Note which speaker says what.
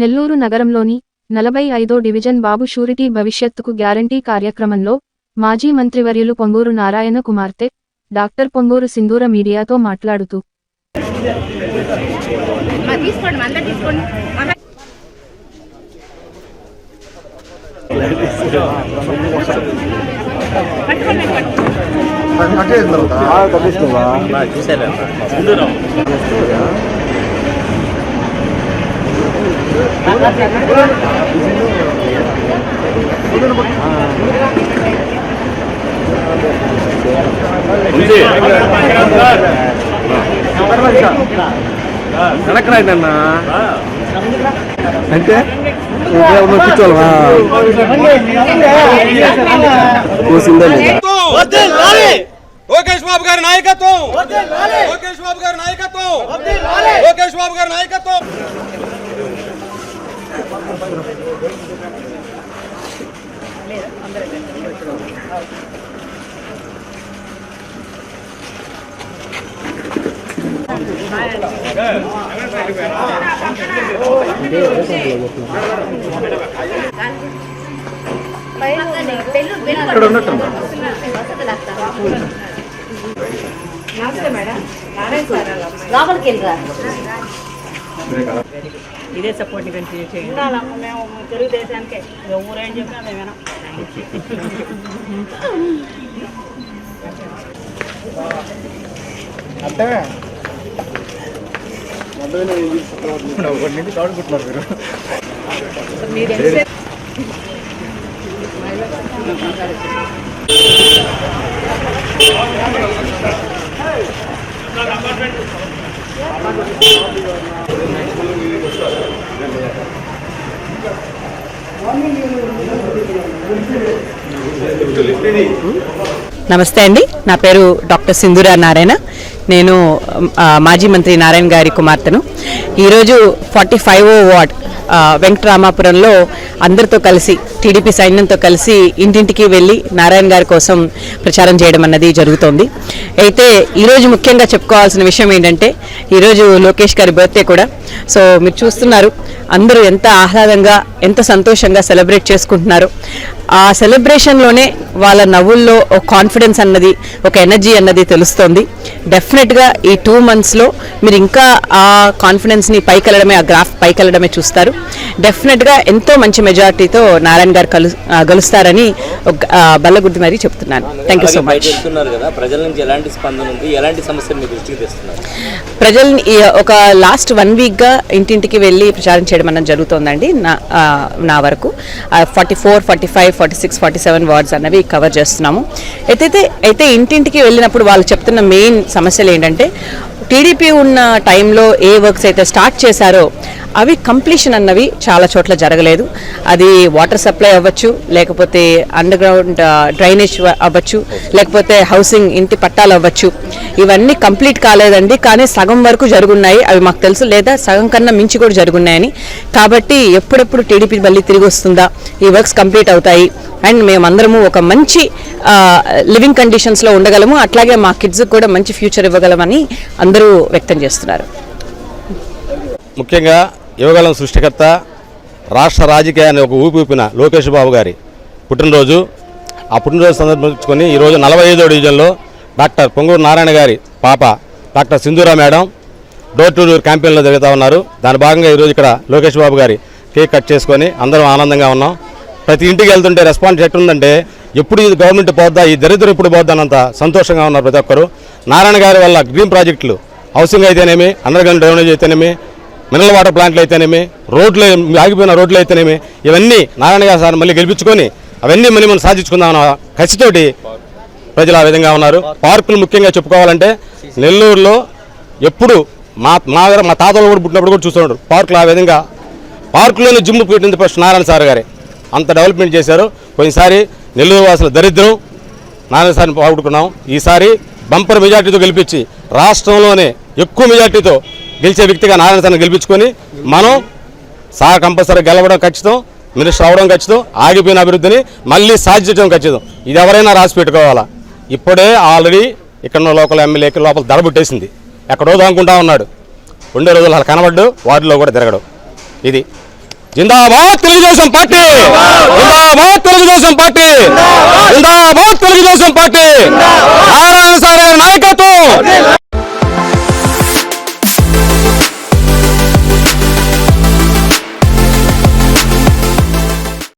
Speaker 1: నెల్లూరు నగరంలోని నలభై ఐదో డివిజన్ బాబు షూరిటీ భవిష్యత్తుకు గ్యారంటీ కార్యక్రమంలో మాజీ మంత్రివర్యులు పొంగూరు నారాయణ కుమార్తె డాక్టర్ పొంగూరు సింధూర మీడియాతో మాట్లాడుతూ.
Speaker 2: మా
Speaker 3: అన్న అంటే? కూర్చోవాలమా కూసిందా
Speaker 4: లోకేష్ బాబు గారి నాయకత్వం. లోకేష్ బాబు గారి నాయకత్వం. లోకేష్ బాబు గారి నాయకత్వం.
Speaker 3: ఇక్కడ ఉన్నట్టు
Speaker 2: నమస్తే మేడం నారాయణ సార్ వాళ్ళ అమ్మాయి.
Speaker 5: లోపలికి వెళ్ళరా
Speaker 6: ఇదే సపోర్ట్
Speaker 2: మేము తెలుగుదేశానికే ఎవరేం చెప్పినా మేము వినం.
Speaker 3: అంటే కాడుకుంటున్నారు మీరు.
Speaker 6: నమస్తే అండి. నా పేరు డాక్టర్ సింధూరా నారాయణ. నేను మాజీ మంత్రి నారాయణ గారి కుమార్తెను. ఈరోజు ఫార్టీ ఫైవ్ వార్డ్ వెంకటరామాపురంలో అందరితో కలిసి టీడీపీ సైన్యంతో కలిసి ఇంటింటికి వెళ్ళి నారాయణ గారి కోసం ప్రచారం చేయడం అన్నది జరుగుతోంది. అయితే ఈరోజు ముఖ్యంగా చెప్పుకోవాల్సిన విషయం ఏంటంటే ఈరోజు లోకేష్ గారి బర్త్డే కూడా. సో మీరు చూస్తున్నారు అందరూ ఎంత ఆహ్లాదంగా ఎంత సంతోషంగా సెలబ్రేట్ చేసుకుంటున్నారు. ఆ సెలబ్రేషన్లోనే వాళ్ళ నవ్వుల్లో ఒక కాన్ఫిడెన్స్ అన్నది ఒక ఎనర్జీ అన్నది తెలుస్తోంది. డెఫినెట్గా ఈ టూ మంత్స్లో మీరు ఇంకా ఆ కాన్ఫిడెన్స్ని పైకెళ్ళడమే ఆ గ్రాఫ్ పైకెళ్ళడమే చూస్తారు. డెఫినెట్గా ఎంతో మంచి మెజారిటీతో నారాయణ గారు కలు గెలుస్తారని బల్లగుద్ది మరీ చెప్తున్నాను. థ్యాంక్ యూ సో మచ్
Speaker 7: ప్రజల నుంచి ఎలాంటి స్పందన ఉంది? ఎలాంటి సమస్యలు మీ దృష్టికి తెస్తున్నారు?
Speaker 6: ప్రజల్ని ఒక లాస్ట్ వన్ వీక్గా ఇంటింటికి వెళ్ళి ప్రచారం చేయడం అన్నది జరుగుతోందండి నా నా వరకు. Forty four forty five forty six forty seven wards అన్నవి కవర్ చేస్తున్నాము. అయితే అయితే ఇంటింటికి వెళ్ళినప్పుడు వాళ్ళు చెప్తున్న మెయిన్ సమస్యలు ఏంటంటే టీడీపీ ఉన్న టైంలో ఏ వర్క్స్ అయితే స్టార్ట్ చేశారో అవి కంప్లీషన్ అన్నవి చాలా చోట్ల జరగలేదు. అది వాటర్ సప్లై అవ్వచ్చు లేకపోతే అండర్ గ్రౌండ్ డ్రైనేజ్ అవ్వచ్చు లేకపోతే హౌసింగ్ ఇంటి పట్టాలు అవ్వచ్చు. ఇవన్నీ కంప్లీట్ కాలేదండి కానీ సగం వరకు జరుగున్నాయి. అవి మాకు తెలుసు లేదా సగం కన్నా మించి కూడా జరుగున్నాయని. కాబట్టి ఎప్పుడెప్పుడు టీడీపీ మళ్ళీ తిరిగి వస్తుందా? ఈ వర్క్స్ కంప్లీట్ అవుతాయి. అండ్ మేమందరము ఒక మంచి లివింగ్ కండిషన్స్లో ఉండగలము. అట్లాగే మా కిడ్స్కి కూడా మంచి ఫ్యూచర్ ఇవ్వగలమని అందరూ వ్యక్తం చేస్తున్నారు.
Speaker 4: ముఖ్యంగా యువగలం సృష్టికర్త రాష్ట్ర రాజకీయాన్ని ఒక ఊపి ఊపిన లోకేష్ బాబు గారి పుట్టినరోజు. ఆ పుట్టినరోజు సందర్భించుకొని ఈరోజు నలభై ఐదో డివిజన్లో డాక్టర్ పొంగూరు నారాయణ గారి పాప doctor Sindhura madam door to door క్యాంపెయిన్లో జరుగుతూ ఉన్నారు. దాని భాగంగా ఈరోజు ఇక్కడ లోకేష్ బాబు గారి కేక్ కట్ చేసుకొని అందరం ఆనందంగా ఉన్నాం. ప్రతి ఇంటికి వెళ్తుంటే రెస్పాన్స్ ఎట్టుందంటే ఎప్పుడు ఇది గవర్నమెంట్ పోద్దా ఈ దరిద్రం ఇప్పుడు పోద్దా అన్నంత సంతోషంగా ఉన్నారు ప్రతి ఒక్కరు. నారాయణ గారి వల్ల గ్రీన్ ప్రాజెక్టులు హౌసింగ్ అయితేనేమి అండర్ గ్రౌండ్ డ్రైనేజ్ అయితేనేమి మినరల్ వాటర్ ప్లాంట్లు అయితేనేమి రోడ్లు ఆగిపోయిన రోడ్లు అయితేనేమి ఇవన్నీ నారాయణ గారు సార్ మళ్ళీ గెలిపించుకొని అవన్నీ మళ్ళీ మనం సాధించుకుందామన్న కసితోటి ప్రజలు ఆ విధంగా ఉన్నారు. పార్కులు ముఖ్యంగా చెప్పుకోవాలంటే నెల్లూరులో ఎప్పుడు మా మా దగ్గర మా తాతలు కూడా పుట్టినప్పుడు కూడా చూస్తున్నాడు పార్కులు ఆ విధంగా పార్కులోనే జిమ్ పెట్టింది ఫస్ట్ నారాయణ సార్ గారే. అంత డెవలప్మెంట్ చేశారు. పోయినసారి నెల్లూరు వాసుల దరిద్రం నారాయణ సార్ని పాడుకున్నాం ఈసారి బంపర్ మెజార్టీతో గెలిపించి రాష్ట్రంలోనే ఎక్కువ మెజార్టీతో గెలిచే వ్యక్తిగా నారాయణ సార్ని గెలిపించుకొని మనం సార్ కంపల్సరీ గెలవడం ఖచ్చితం మినిస్టర్ అవడం ఖచ్చితం ఆగిపోయిన అభివృద్ధిని మళ్ళీ సాధించడం ఖచ్చితం. ఇది ఎవరైనా రాసి పెట్టుకోవాలా? ఇప్పుడే ఆల్రెడీ ఇక్కడ లోకల్ ఎమ్మెల్యేకి లోపల ధర ఎక్కడో దానుకుంటా ఉన్నాడు. ఉండే రోజులు అలా కనబడ్డు వార్డులో కూడా తిరగడు. ఇది జిందాబాద్ తెలుగుదేశం పార్టీ! జిందాబాద్ తెలుగుదేశం పార్టీ! జిందాబాద్ తెలుగుదేశం పార్టీ!